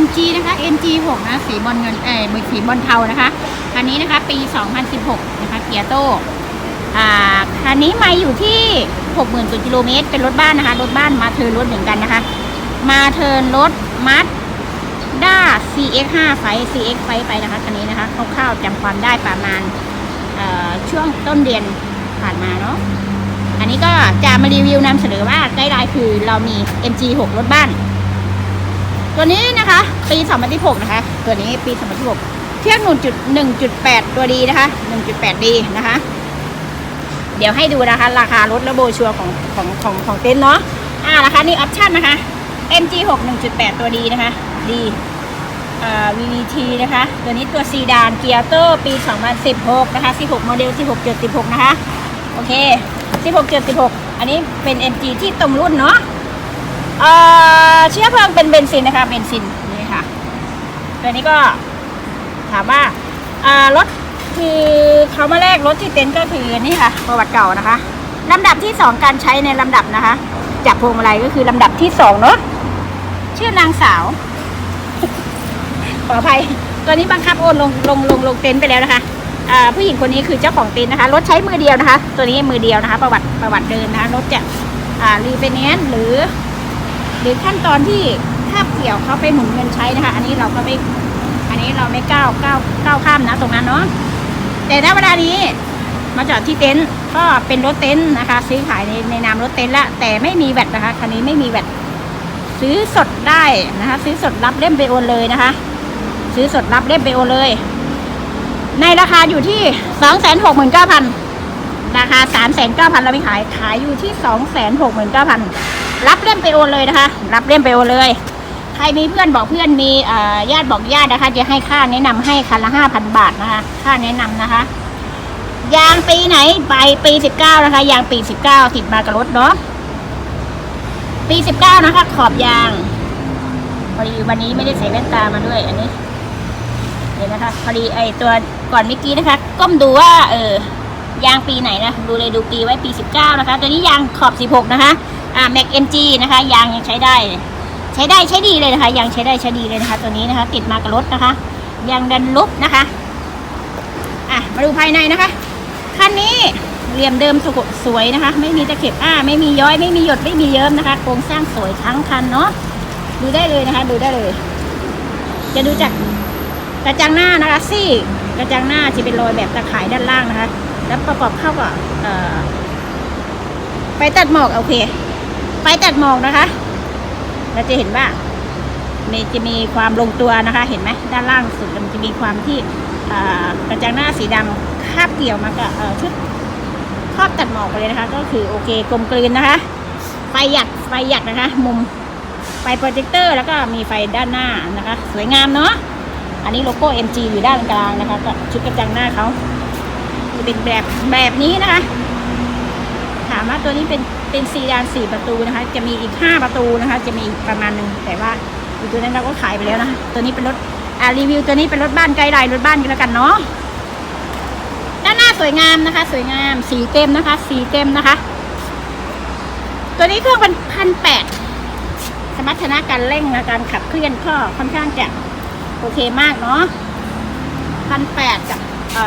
MG นะคะ MG 6นะสีบอลเงินเอ่อสีบอลเทานะคะคันนี้นะคะปี 2016 นะคะเกียร์โตอ่าคันนี้มาอยู่ที่ 60,000กว่ากิโลเมตรเป็นรถบ้านนะคะ รถบ้านมาเทิร์นรถเหมือนกันนะคะ มาเทิร์นรถมัดด้า CX5 ไฟ CX ไฟไปนะคะคันนี้นะคะคร่าวๆจำความได้ประมาณเอ่อช่วงต้นเดือนผ่านมาเนาะอันนี้ก็จะมารีวิวนำเสนอว่าใกล้ๆคือเรามี MG6 รถบ้าน ตัวนี้นะคะปี2016นะคะ ตัวนี้ปี2016เทียบ1.1.8 ตัวดีนะคะ1.8ดีนะคะ เดี๋ยวให้ดูนะคะ ราคารถและโบชัวของของของของเต็นท์เนาะอ่าราคานี่ออปชั่นนะคะ MG6 1.8 ตัวดีนะคะดีอ่า VVT นะคะ ตัวนี้ตัวซีดานเกียร์โตปี 2016 นะคะ 16 โมเดล 16.16 นะคะ โอเค 16.16 อันนี้เป็น MG ที่ตรงรุ่นเนาะ เอ่อเชื้อเพลิงเป็นเบนซินนะคะเบนซินนี่ค่ะตัวนี้ก็ถามว่าอ่ารถคือเขามาแลกรถที่เต็นท์ก็คือนี่ค่ะ ประวัติเก่านะคะลำดับที่สองการใช้ในลำดับนะคะจับพวงมาลัยก็คือลำดับที่สองเนาะชื่อนางสาว ขออภัยตัวนี้บังคับโอนลงลงลงลงเต็นท์ไปแล้วนะคะผู้หญิงคนนี้คือเจ้าของเต็นท์นะคะรถใช้มือเดียวนะคะ ตัวนี้มือเดียวนะคะ ประวัติประวัติเดิมนะคะรถจะรีเฟเนนหรือ หรือขั้นตอนที่คาเกี่ยวเขาไปหมุนเงินใช้นะคะ อันนี้เราก็ไม่อันนี้เราไม่ก้าวก้าวก้าวข้ามนะตรงนั้นเนาะแต่ณเวลานี้มาจอดที่เต็นท์ก็เป็นรถเต็นท์นะคะ ซื้อขายในในนามรถเต็นท์ละแต่ไม่มีแวดนะคะคันนี้ไม่มีแวดซื้อสดได้นะคะ ซื้อสดรับเล่มไปโอนเลยนะคะ ซื้อสดรับเล่มไปโอนเลย ในราคาอยู่ที่สองแสนหกหมื่นเก้าพันราคาสามแสนเก้าพันเราไม่ขายขายอยู่ที่สองแสนหกหมื่นเก้าพัน รับเล่มไปโอนเลยนะคะ รับเล่มไปโอนเลย ใครมีเพื่อนบอกเพื่อนมีญาติบอกญาตินะคะ จะให้ค่าแนะนำให้คันละห้าพันบาทนะคะ ค่าแนะนำนะคะ ยางปีไหนไปปีสิบเก้านะคะ ยางปีสิบเก้าติดมากับรถเนาะปีสิบเก้านะคะ ขอบยางพอดีวันนี้ไม่ได้ใส่แว่นตามาด้วยอันนี้เดี๋ยวนะคะพอดีไอตัวก่อนเมื่อกี้นะคะ ก้มดูว่า เออยางปีไหนนะ ดูเลยดูปีไว้ปีสิบเก้านะคะ ตัวนี้ยางขอบสิบหกนะคะ อ่าแม็กเอ็มจีนะคะยางยังใช้ได้ ใช้ได้ใช้ดีเลยนะคะยางใช้ได้ใช้ดีเลยนะคะ ตัวนี้นะคะ ติดมากับรถนะคะยางดันลุบนะคะอะมาดูภายในนะคะคันนี้เหลี่ยมเดิมสุขสวยนะคะ ไม่มีตะเข็บอ้าไม่มีย้อยไม่มีหยดไม่มีเยิ้มนะคะโครงสร้างสวยทั้งคันเนาะดูได้เลยนะคะ ดูได้เลย จะดูจากกระจังหน้านะคะซี่กระจังหน้าจะเป็นรอยแบบตะข่ายด้านล่างนะคะ แล้วประกอบเข้ากับอ่อไฟตัดหมอกโอเค ฟตัดหมอกนะคะ เราจะเห็นว่ามันจะมีความลงตัวนะคะ เห็นไหมด้านล่างสุดมันจะมีความที่กระจังหน้าสีดำคาบเกี่ยวมากับชุดครอบตัดหมอกไปเลยนะคะ ก็คือโอเคกลมกลืนนะคะ ไฟหยักไฟหยักนะคะ มุมไฟโปรเจคเตอร์แล้วก็มีไฟด้านหน้านะคะ สวยงามเนาะอันนี้โลโก้ MG อยู่ด้านกลางนะคะกับชุดกระจังหน้าเขาจะเป็นแบบแบบนี้นะคะ ถามว่าตัวนี้เป็น เป็นซีดานสี่ประตูนะคะ จะมีอีกห้าประตูนะคะ จะมีอีกประมาณหนึ่งแต่ว่าอีกตัวนั้นเราก็ขายไปแล้วนะคะตัวนี้เป็นรถอ่ารีวิวตัวนี้เป็นรถบ้านไกด์ไลรถบ้านกันแล้วกันเนาะด้านหน้าสวยงามนะคะ สวยงามสีเต็มนะคะ สีเต็มนะคะ ตัวนี้เครื่องเป็นพันแปดสมรรถนะการเร่งและการขับเคลื่อนก็ค่อนข้างจะโอเคมากเนาะพันแปดกับเอ่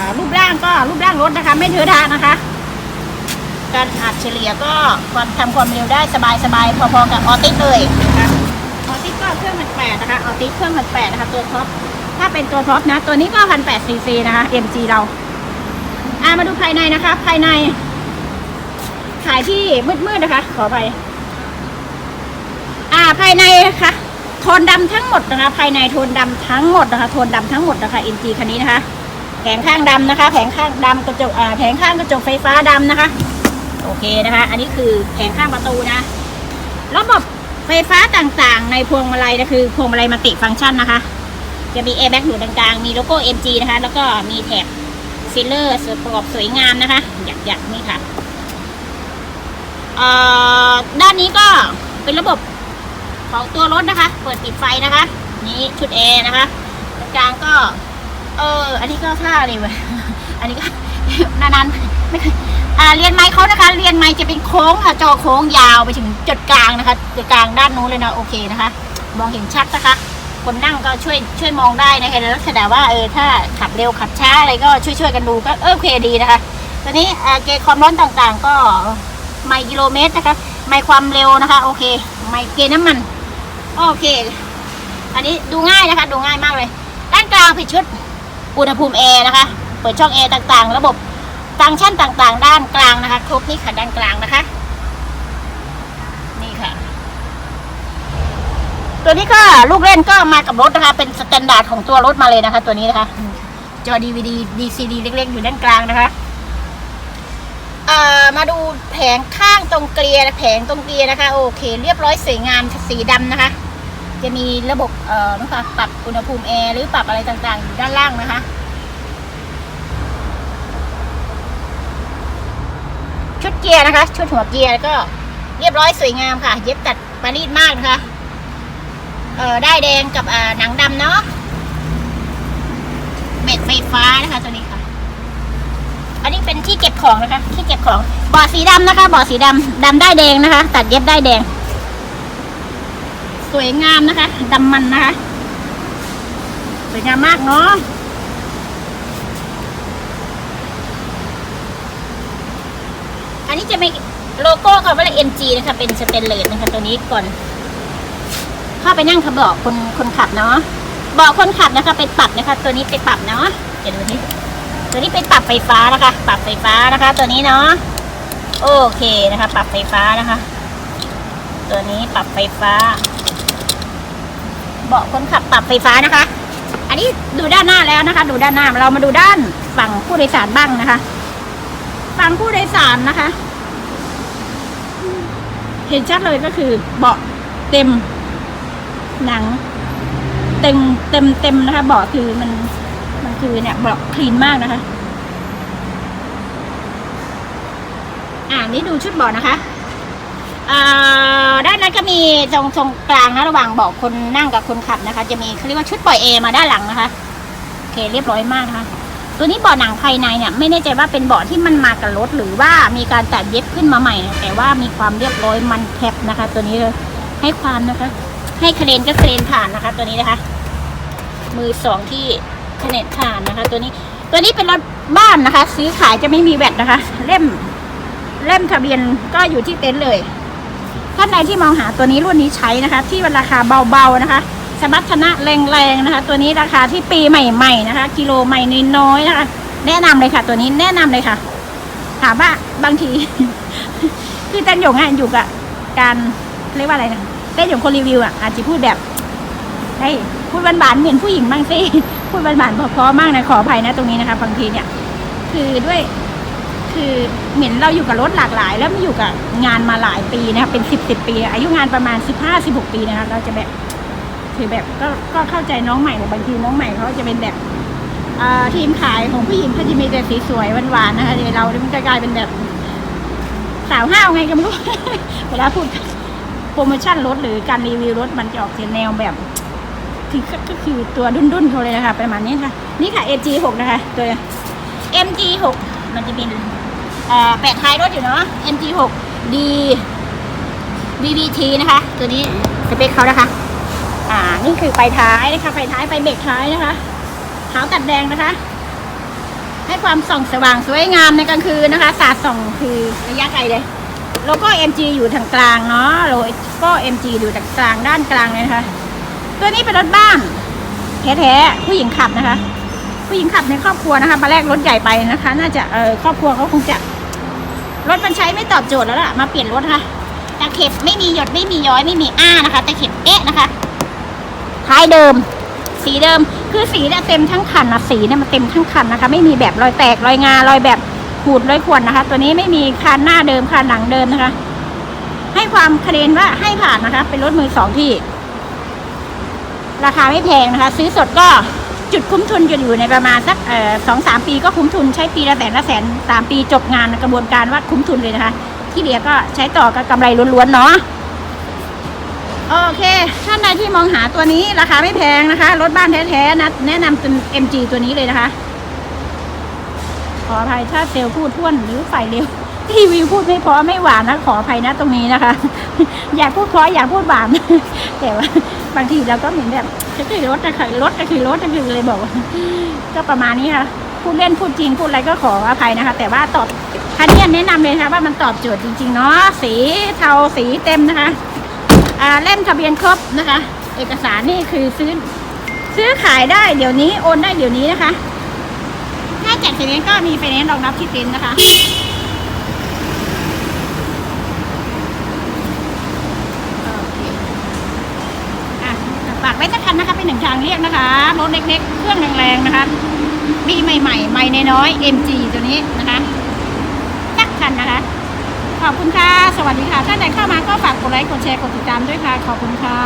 อรูปร่างก็รูปร่างรถนะคะ ไม่เทอะทะนะคะ การอัดเฉลี่ยก็ความทำความเร็วได้สบายๆ พอๆกับออติสเลยนะคะออติสก็เครื่องพันแปดนะคะออติสเครื่องพันแปดนะคะตัวท็อปถ้าเป็นตัวท็อปนะ ตัวนี้ก็พันแปดซีซีนะคะ MG เราอ่ามาดูภายในนะคะ ภายใน ขายที่มืดๆนะคะ ขอไปอ่าภายในนะคะโทนดำทั้งหมดนะคะ ภายในโทนดำทั้งหมดนะคะโทนดำทั้งหมดนะคะ MG คันนี้นะคะแผงข้างดำนะคะ แผงข้างดำกระจกอ่าแผงข้างกระจกไฟฟ้าดำนะคะ โอเคนะคะ อันนี้คือแผงข้างประตูนะ ระบบไฟฟ้าต่างๆ ในพวงมาลัยนะคือพวงมาลัยมัลติฟังก์ชันนะคะ จะมี airbag อยู่ตรงกลาง มีโลโก้ MG นะคะ แล้วก็มีแถบฟิลเลอร์สประกอบสวยงามนะคะ หยักๆนี่ค่ะเอ่อด้านนี้ก็เป็นระบบของตัวรถนะคะ เปิดปิดไฟนะคะ นี้ชุดแอร์นะคะตรงกลางก็ เออ อันนี้ก็ท่าเลยเว้ย อันนี้ก็ นานๆไม่เคยอ่าเรียนไม้เขานะคะ เรียนไม้จะเป็นโค้งค่ะจอโค้งยาวไปถึงจุดกลางนะคะจุดกลางด้านนู้นเลยนะโอเคนะคะ มองเห็นชัดนะคะ คนนั่งก็ช่วยช่วยมองได้นะคะแล้วแสดงว่าเออถ้าขับเร็วขับช้าอะไรก็ช่วยช่วยกันดูก็เออโอเคดีนะคะตอนนี้อ่าเกณฑ์ความร้อนต่างๆ ก็ไมล์กิโลเมตรนะคะไมล์ความเร็วนะคะ โอเค ไมล์เกณฑ์น้ำมันโอเค อันนี้ดูง่ายนะคะ ดูง่ายมากเลย ด้านกลางผิดชุดอุณหภูมิแอร์นะคะ เปิดช่องแอร์ต่างๆ ระบบฟังก์ชันต่างๆ ด้านกลางนะคะ ครบนี่ค่ะด้านกลางนะคะ นี่ค่ะ ตัวนี้ก็ลูกเล่นก็มากับรถนะคะ เป็นสแตนดาร์ดของตัวรถมาเลยนะคะ ตัวนี้นะคะ จอ DVD DCD เล็กๆ อยู่ด้านกลางนะคะเอ่อมาดูแผงข้างตรงเกลีย์แผงตรงเกลีย์นะคะ โอเค เรียบร้อยสวยงามสีดำนะคะ จะมีระบบเอ่อนะคะปรับอุณหภูมิแอร์หรือปรับอะไรต่างๆ อยู่ด้านล่างนะคะ ชุดเกียร์นะคะ ชุดหัวเกียร์ก็ เรียบร้อยสวยงามค่ะ เย็บตัดประณีตมากนะคะเออได้แดงกับอ่าหนังดำเนาะเม็ดไฟฟ้านะคะตัวนี้ค่ะ อันนี้เป็นที่เก็บของนะคะ ที่เก็บของเบาะสีดำนะคะเบาะสีดำดำได้แดงนะคะ ตัดเย็บได้แดง สวยงามนะคะดำมันนะคะสวยงามมากเนาะ นนี้จะมีโลโก้คำว่า MG นะคะ เป็นสเตนเลสนะคะ ตัวนี้ก่อนเข้าไปนั่งขับเบาะคนคนขับเนาะเบาะคนขับนะคะเป็นปรับนะคะ ตัวนี้เป็นปรับเนาะเดี๋ยวดูนี่ตัวนี้เป็นปรับไฟฟ้านะคะ ปรับไฟฟ้านะคะ ตัวนี้เนาะโอเคนะคะ ปรับไฟฟ้านะคะ ตัวนี้ปรับไฟฟ้า เบาะคนขับปรับไฟฟ้านะคะ อันนี้ดูด้านหน้าแล้วนะคะ ดูด้านหน้าเรามาดูด้านฝั่งผู้โดยสารบ้างนะคะ ฝั่งผู้โดยสารนะคะ เห็นชัดเลยก็คือ เบาะเต็ม หนัง เต็มเต็มเต็มนะคะ เบาะคือมันมันคือเนี่ยเบาะคลีนมากนะคะ อ่านี่ดูชุดเบาะนะคะด้านนั้นก็มีตรงตรงกลางนะระหว่างเบาะคนนั่งกับคนขับนะคะ จะมีเขาเรียกว่าชุดปล่อยเอมาด้านหลังนะคะโอเคเรียบร้อยมากนะคะ ตัวนี้เบาะหนังภายในเนี่ยไม่แน่ใจว่าเป็นเบาะที่มันมากับรถหรือว่ามีการตัดเย็บขึ้นมาใหม่นะแต่ว่ามีความเรียบร้อยมันแคบนะคะ ตัวนี้เลยให้ความนะคะ ให้คะแนนก็คะแนนผ่านนะคะ ตัวนี้นะคะ มือสองที่คะแนนผ่านนะคะ ตัวนี้ตัวนี้เป็นรถบ้านนะคะ ซื้อขายจะไม่มีแวดนะคะ เล่มเล่มทะเบียนก็อยู่ที่เต็นท์เลยท่านใดที่มองหาตัวนี้รุ่นนี้ใช้นะคะ ที่ราคาเบาๆนะคะ สมรรถนะแรงๆนะคะ ตัวนี้ราคาที่ปีใหม่ ๆ นะคะ กิโลใหม่น้อยๆนะคะ แนะนำเลยค่ะ ตัวนี้แนะนำเลยค่ะ ถามว่าบางทีคือเต้นหยงอะอยู่กับการเรียกว่าอะไรนะเต้นหยงคนรีวิวอะอาจจะพูดแบบเฮ้พูดหวานๆเหมือนผู้หญิงบ้างสิพูดหวานๆพราะๆมากนะขออภัยนะตรงนี้นะคะ บางทีเนี่ย คือด้วยคือเหมือนเราอยู่กับรถหลากหลาย แล้วมาอยู่กับงานมาหลายปีนะคะเป็นสิบสิบปี อายุงานประมาณสิบห้าสิบหกปีนะคะ เราจะแบบ คือแบบก็ก็เข้าใจน้องใหม่ในบางทีน้องใหม่เขาจะเป็นแบบทีมขายของผู้หญิงเขาจะมีแต่สีสวยหวานๆนะคะเดี๋ยวเราเนี่ยมันจะกลายเป็นแบบสาวห้าวไงก็ไม่รู้เวลาพูดโปรโมชั่นรถหรือการรีวิวรถมันจะออกเสียแนวแบบคือก็ก็คือตัวดุนๆเขาเลยนะคะประมาณนี้ค่ะ นี่ค่ะ MG6 นะคะ ตัว MG6 มันจะเป็นแปะท้ายรถอยู่เนาะ MG6 D VVT นะคะ ตัวนี้สเปคเขานะคะ อ่า นี่คือไฟท้ายนะคะ ไฟท้าย ไฟเบรกท้ายนะคะเท้าตัดแดงนะคะ ให้ความส่องสว่างสวยงามในกลางคืนนะคะ สาดส่องคือระยะไกลเลย โลโก้ MG อยู่ทางกลางเนาะ โลโก้ MG อยู่ทางกลางด้านกลางเลยนะคะ ตัวนี้เป็นรถบ้านแท้ๆ ผู้หญิงขับนะคะ ผู้หญิงขับในครอบครัวนะคะ มาแลกรถใหญ่ไปนะคะ น่าจะเออครอบครัวเขาคงจะรถมันใช้ไม่ตอบโจทย์แล้วล่ะ มาเปลี่ยนรถนะคะตะเข็บไม่มีหยดไม่มีย้อยไม่มีอ้านะคะ ตะเข็บเอ๊ะนะคะ ท้ายเดิม สีเดิม คือสีเนี่ยเต็มทั้งคันนะสีเนี่ยมันเต็มทั้งคันนะคะ ไม่มีแบบรอยแตกรอยงารอยแบบขูดรอยข่วนนะคะ ตัวนี้ไม่มีคันหน้าเดิมคันหลังเดิมนะคะ ให้ความคะแนนว่าให้ผ่านนะคะ เป็นรถมือสองที่ ราคาไม่แพงนะคะ ซื้อสดก็จุดคุ้มทุนจะอยู่ในประมาณสักสองสามปีก็คุ้มทุนใช้ปีละแสนละแสนสามปีจบงานกระบวนการว่าคุ้มทุนเลยนะคะ ที่เหลือก็ใช้ต่อกับกำไรล้วนๆเนาะ โอเค ท่านใดที่มองหาตัวนี้ราคาไม่แพงนะคะ รถบ้านแท้ๆนะ แนะนำเป็น MG ตัวนี้เลยนะคะ ขออภัยถ้าเซลพูดท้วนหรือฝ่ายเร็วรีวิวพูดไม่พราะไม่หวานนะขออภัยนะตรงนี้นะคะ อยากพูดเพราะอยากพูดหวาน แต่ว่าบางทีเราก็เหมือนแบบจะขี่รถจะขี่รถจะขี่รถจะขี่เลยบอกว่าก็ประมาณนี้ค่ะพูดเล่นพูดจริงพูดอะไรก็ขออภัยนะคะ แต่ว่าตอบคันนี้แนะนำเลยนะคะว่ามันตอบโจทย์จริงๆเนาะสีเทาสีเต็มนะคะ เล่มทะเบียนครบนะคะ เอกสารนี่คือซื้อซื้อขายได้เดี๋ยวนี้โอนได้เดี๋ยวนี้นะคะ ถ้าจัดไฟแนนซ์ก็มีไฟแนนซ์รองรับที่เต็นท์นะคะโอเคอะฝากไว้สักคันนะคะเป็นหนึ่งทางเรียกนะคะรถเล็กๆ เครื่องแรงๆนะคะ มีใหม่ๆ ใหม่น้อยๆ MG ตัวนี้นะคะ ขอบคุณค่ะ สวัสดีค่ะ ท่านใดเข้ามาก็ฝากกดไลค์ กดแชร์ กดติดตามด้วยค่ะ ขอบคุณค่ะ